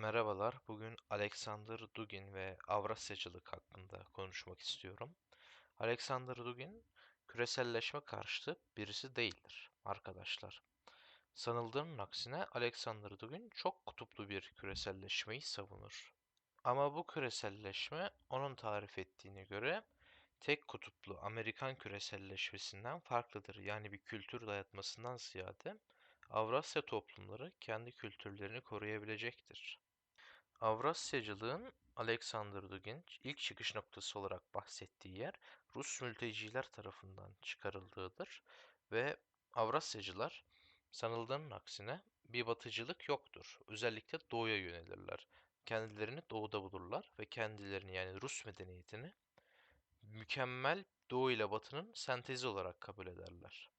Merhabalar. Bugün Alexander Dugin ve Avrasyacılık hakkında konuşmak istiyorum. Alexander Dugin, küreselleşme karşıtı birisi değildir arkadaşlar. Sanıldığının aksine Alexander Dugin çok kutuplu bir küreselleşmeyi savunur. Ama bu küreselleşme onun tarif ettiğine göre tek kutuplu Amerikan küreselleşmesinden farklıdır. Yani bir kültür dayatmasından ziyade Avrasya toplumları kendi kültürlerini koruyabilecektir. Avrasyacılığın Alexander Dugin ilk çıkış noktası olarak bahsettiği yer Rus mülteciler tarafından çıkarıldığıdır ve Avrasyacılar sanıldığının aksine bir batıcılık yoktur. Özellikle doğuya yönelirler. Kendilerini doğuda bulurlar ve kendilerini yani Rus medeniyetini mükemmel doğu ile batının sentezi olarak kabul ederler.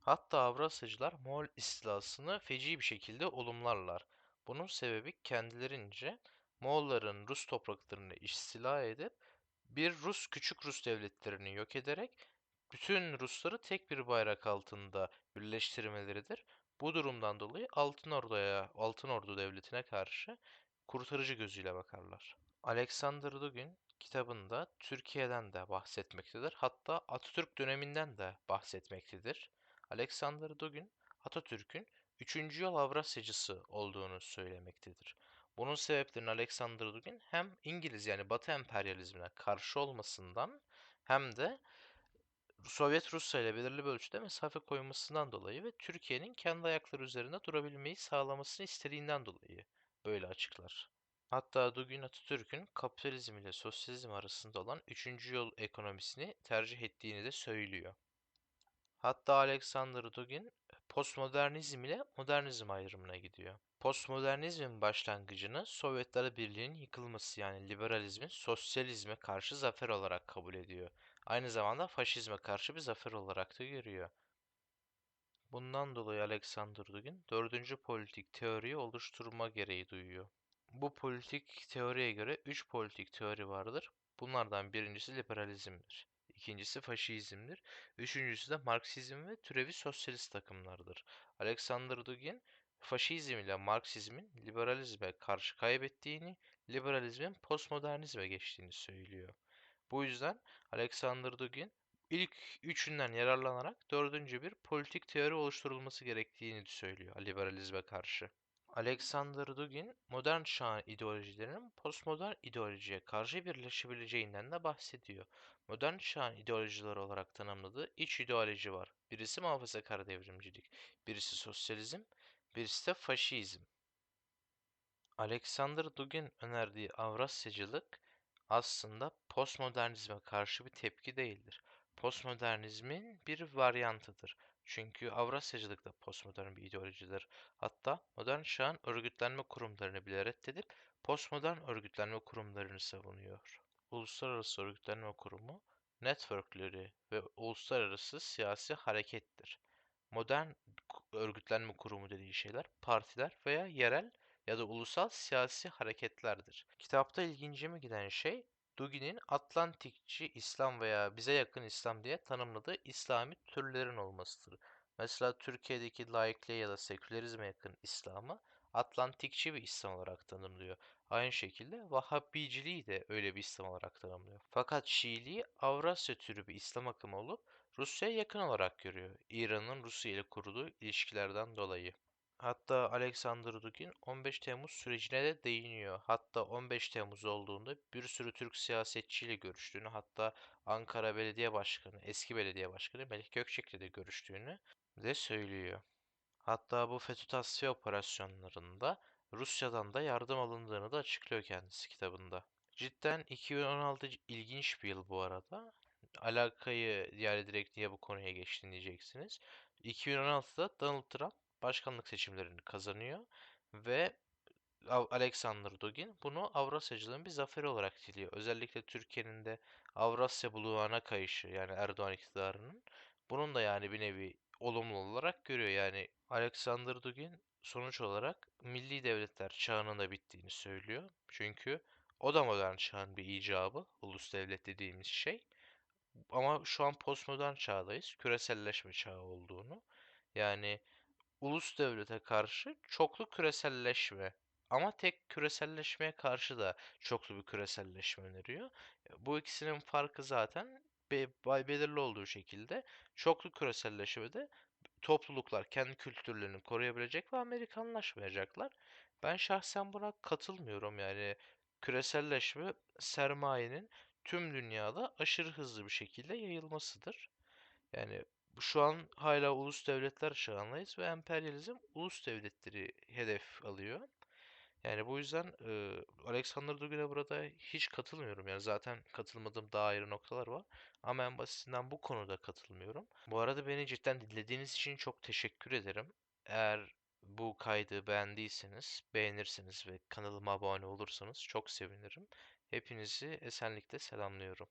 Hatta Avrasyacılar Moğol istilasını feci bir şekilde olumlarlar. Bunun sebebi kendilerince Moğolların Rus topraklarını istila edip bir Rus küçük Rus devletlerini yok ederek bütün Rusları tek bir bayrak altında birleştirmeleridir. Bu durumdan dolayı Altın Ordu'ya, Altın Ordu Devleti'ne karşı kurtarıcı gözüyle bakarlar. Alexander Dugin kitabında Türkiye'den de bahsetmektedir. Hatta Atatürk döneminden de bahsetmektedir. Alexander Dugin Atatürk'ün 3. yol Avrasyacısı olduğunu söylemektedir. Bunun sebeplerini Alexander Dugin hem İngiliz yani Batı emperyalizmine karşı olmasından hem de Sovyet Rusya ile belirli bir ölçüde mesafe koymasından dolayı ve Türkiye'nin kendi ayakları üzerinde durabilmeyi sağlamasını istediğinden dolayı böyle açıklar. Hatta Dugin Atatürk'ün kapitalizm ile sosyalizm arasında olan 3. yol ekonomisini tercih ettiğini de söylüyor. Hatta Alexander Dugin postmodernizm ile modernizm ayrımına gidiyor. Postmodernizmin başlangıcını Sovyetler Birliği'nin yıkılması yani liberalizmin sosyalizme karşı zafer olarak kabul ediyor. Aynı zamanda faşizme karşı bir zafer olarak da görüyor. Bundan dolayı Alexander Dugin dördüncü politik teoriyi oluşturma gereği duyuyor. Bu politik teoriye göre üç politik teori vardır. Bunlardan birincisi liberalizmdir. İkincisi faşizmdir. Üçüncüsü de Marksizm ve türevi sosyalist takımlardır. Alexander Dugin faşizm ile Marksizmin liberalizme karşı kaybettiğini, liberalizmin postmodernizme geçtiğini söylüyor. Bu yüzden Alexander Dugin ilk üçünden yararlanarak dördüncü bir politik teori oluşturulması gerektiğini söylüyor liberalizme karşı. Alexander Dugin, modern çağ ideolojilerinin postmodern ideolojiye karşı birleşebileceğinden de bahsediyor. Modern çağın ideolojileri olarak tanımladığı iç ideoloji var. Birisi muhafazakar devrimcilik, birisi sosyalizm, birisi de faşizm. Alexander Dugin önerdiği Avrasyacılık aslında postmodernizme karşı bir tepki değildir. Postmodernizmin bir varyantıdır. Çünkü Avrasyacılık da postmodern bir ideolojidir. Hatta modern çağın örgütlenme kurumlarını bile reddedip postmodern örgütlenme kurumlarını savunuyor. Uluslararası Örgütlenme Kurumu, networkleri ve uluslararası siyasi harekettir. Modern örgütlenme kurumu dediği şeyler partiler veya yerel ya da ulusal siyasi hareketlerdir. Kitapta ilgincime giden şey Dugin'in Atlantikçi İslam veya bize yakın İslam diye tanımladığı İslami türlerin olmasıdır. Mesela Türkiye'deki laikliğe ya da sekülerizme yakın İslam'ı Atlantikçi bir İslam olarak tanımlıyor. Aynı şekilde Vahhabiciliği de öyle bir İslam olarak tanımlıyor. Fakat Şiiliği Avrasya türü bir İslam akımı olup Rusya'ya yakın olarak görüyor. İran'ın Rusya ile kurduğu ilişkilerden dolayı. Hatta Alexander Dugin 15 Temmuz sürecine de değiniyor. Hatta 15 Temmuz olduğunda bir sürü Türk siyasetçiyle görüştüğünü, hatta Ankara Belediye Başkanı, eski belediye başkanı Melih Gökçek'le de görüştüğünü de söylüyor. Hatta bu FETÖ tasfiye operasyonlarında Rusya'dan da yardım alındığını da açıklıyor kendisi kitabında. Cidden 2016 ilginç bir yıl bu arada. Alakayı yani direkt niye bu konuya geçtin diyeceksiniz. 2016'da Donald Trump başkanlık seçimlerini kazanıyor ve Alexander Dugin bunu Avrasyacılığın bir zaferi olarak diliyor. Özellikle Türkiye'nin de Avrasya buluğuna kayışı yani Erdoğan iktidarının bunun da yani bir nevi olumlu olarak görüyor. Yani Alexander Dugin sonuç olarak milli devletler çağının da bittiğini söylüyor. Çünkü o da modern çağın bir icabı, ulus devlet dediğimiz şey. Ama şu an postmodern çağdayız, küreselleşme çağı olduğunu. Yani ulus devlete karşı çoklu küreselleşme. Ama tek küreselleşmeye karşı da çoklu bir küreselleşme öneriyor. Bu ikisinin farkı zaten be- belirli olduğu şekilde çoklu küreselleşmede topluluklar kendi kültürlerini koruyabilecek ve Amerikanlaşmayacaklar. Ben şahsen buna katılmıyorum yani küreselleşme sermayenin tüm dünyada aşırı hızlı bir şekilde yayılmasıdır. Yani şu an hala ulus devletler çağındayız ve emperyalizm ulus devletleri hedef alıyor. Yani bu yüzden e, Alexander Dugin'e burada hiç katılmıyorum. Yani zaten katılmadığım daha ayrı noktalar var. Ama en basitinden bu konuda katılmıyorum. Bu arada beni cidden dinlediğiniz için çok teşekkür ederim. Eğer bu kaydı beğendiyseniz, beğenirsiniz ve kanalıma abone olursanız çok sevinirim. Hepinizi esenlikle selamlıyorum.